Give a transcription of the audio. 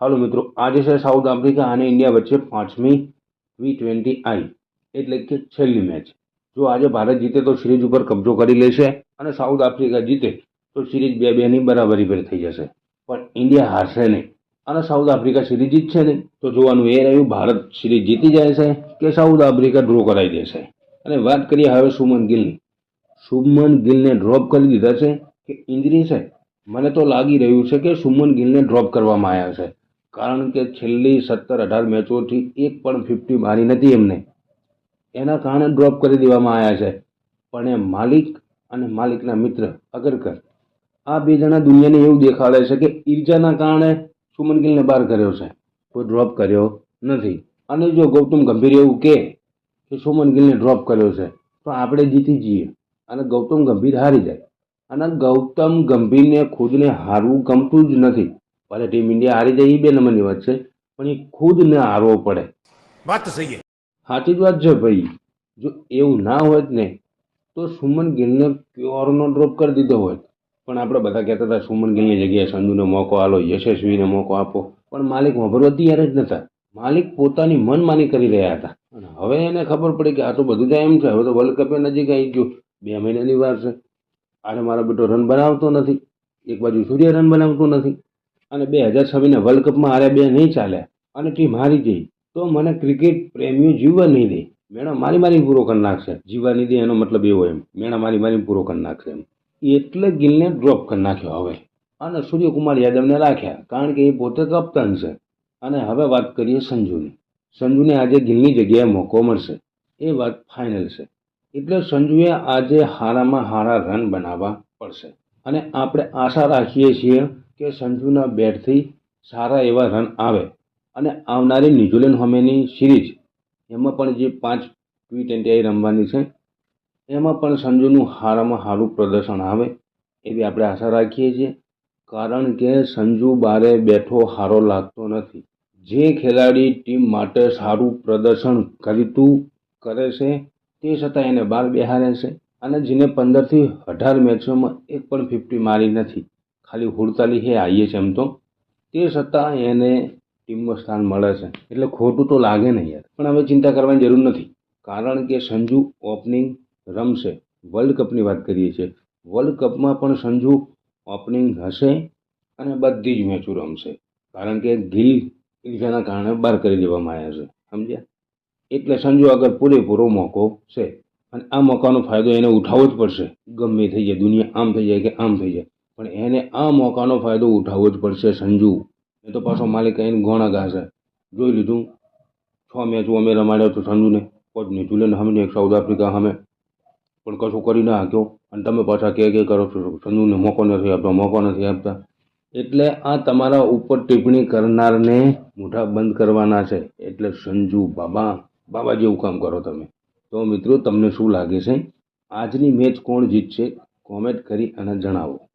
હાલો મિત્રો, આજે છે સાઉથ આફ્રિકા અને ઇન્ડિયા વચ્ચે પાંચમી વી ટ્વેન્ટી આઈ એટલે કે છેલ્લી મેચ. જો આજે ભારત જીતે તો સિરીઝ ઉપર કબજો કરી લેશે અને સાઉથ આફ્રિકા જીતે તો સિરીઝ બે બેની બરાબરી પર થઈ જશે. પણ ઇન્ડિયા હારશે નહીં અને સાઉથ આફ્રિકા સિરીઝ જીતશે નહીં. તો જોવાનું એ રહ્યું, ભારત સિરીઝ જીતી જાય છે કે સાઉથ આફ્રિકા ડ્રો કરાવી દેશે? અને વાત કરીએ હવે સુમન ગિલની. શુભમન ગિલને ડ્રોપ કરી દીધા છે કે ઇન્જરી છે? મને તો લાગી રહ્યું છે કે શુભમન ગિલને ડ્રોપ કરવામાં આવ્યા છે. કારણ કે છેલ્લી સત્તર અઢાર મેચોથી એક પણ ફિફ્ટી મારી નથી એમને. એના કારણે ડ્રોપ કરી દેવામાં આવ્યા છે. પણ એ માલિક અને માલિકના મિત્ર અગરકર, આ બે જણા દુનિયાને એવું દેખાડે છે કે ઈર્જાના કારણે સુમન ગિલને બહાર કર્યો છે. કોઈ ડ્રોપ કર્યો નથી. અને જો ગૌતમ ગંભીર એવું કે સુમન ગિલને ડ્રોપ કર્યો છે, તો આપણે જીતી જઈએ. અને ગૌતમ ગંભીર હારી જાય. અને ગૌતમ ગંભીરને ખુદને હારવું ગમતું જ નથી. ભલે ટીમ ઇન્ડિયા હારી જાય એ બે નંબરની વાત છે પણ એ ખુદ ને હારવો પડે. વાત તો સહી સાચી જ વાત છે ભાઈ. જો એવું ના હોત ને તો સુમન ગિલને પ્યોરનો ડ્રોપ કરી દીધો હોત પણ આપણે બધા કહેતા હતા સુમન ગિલની જગ્યાએ સંધુને મોકો આલો યશસ્વીને મોકો આપો. પણ માલિક વાપરવા તૈયાર જ નહોતા. માલિક પોતાની મનમાની કરી રહ્યા હતા. અને હવે એને ખબર પડી કે આ તો બધું જ એમ છે. હવે તો વર્લ્ડ કપે નજીક આવી ગયું. બે મહિનાની વાર છે. આને મારો બેટો રન બનાવતો નથી. એક બાજુ સૂર્ય રન બનાવતો નથી. અને બે હજાર છવ્વીસના વર્લ્ડ કપમાં હારે બે નહીં ચાલે અને ટીમ હારી ગઈ. તો મને ક્રિકેટ પ્રેમીઓ જીવવા નહીં દે. મેણા મારી મારી પૂરો કરી નાખશે. જીવવા નહીં દે એનો મતલબ એવો એમ. મેણા મારી મારી પૂરો કરી નાખશે એમ. એટલે ગિલને ડ્રોપ કરી નાખ્યો હવે. અને સૂર્યકુમાર યાદવને રાખ્યા. કારણ કે એ પોતે કપ્તાન છે. અને હવે વાત કરીએ સંજુની. સંજુને આજે ગિલની જગ્યાએ મોકો મળશે. એ વાત ફાઇનલ છે. એટલે સંજુએ આજે હારામાં હારા રન બનાવવા પડશે. અને આપણે આશા રાખીએ છીએ કે સંજુના બેટથી સારા એવા રન આવે અને આવનારી ન્યૂઝીલેન્ડ સામેની સિરીઝ, એમાં પણ જે પાંચ ટી ટ્વેન્ટી રમવાની છે, એમાં પણ સંજુનું સારામાં સારું પ્રદર્શન આવે એવી આપણે આશા રાખીએ છીએ. કારણ કે સંજુ બારે બેઠો સારો લાગતો નથી. જે ખેલાડી ટીમ માટે સારું પ્રદર્શન કરતું કરે છે, તે છતાં એને બહાર બેહારે છે અને જેને પંદરથી અઢાર મેચોમાં એક પણ ફિફ્ટી મારી નથી. ખાલી હુડતાલી હે આવીએ છીએ એમ તો. તે છતાં એને ટીમમાં સ્થાન મળે છે. એટલે ખોટું તો લાગે નહીં યાર. પણ હવે ચિંતા કરવાની જરૂર નથી. કારણ કે સંજુ ઓપનિંગ રમશે. વર્લ્ડ કપની વાત કરીએ છીએ. વર્લ્ડ કપમાં પણ સંજુ ઓપનિંગ હશે અને બધી જ મેચો રમશે. કારણ કે ગિલ ઈજાના કારણે બહાર કરી દેવામાં આવ્યા છે. સમજ્યા? એટલે સંજુ આગળ પૂરેપૂરો મોકો છે. અને આ મોકાનો ફાયદો એને ઉઠાવવો જ પડશે. ગમે થઈ જાય. દુનિયા આમ થઈ જાય કે આમ થઈ જાય. પણ એને આ મોકાનો ફાયદો ઉઠાવવો જ પડશે, સંજુ. એ તો પાછો માલિક એને ગોણા ગાશે. જોઈ લીધું. છ મેચો અમે રમાડ્યો તો સંજુને કોચ ન્યુઝીલેન્ડ સામે એક સાઉથ આફ્રિકા સામે પણ કશું કરી ના શક્યો. અને તમે પાછા કે કે કરો છો? સંજુને મોકો નથી આપતા મોકો નથી આપતા. એટલે આ તમારા ઉપર ટિપ્પણી કરનારને મોઢા બંધ કરવાના છે. એટલે સંજુ બાબા બાબા જેવું કામ કરો તમે. તો મિત્રો, તમને શું લાગે છે? આજની મેચ કોણ જીતશે? કોમેન્ટ કરી અને જણાવો.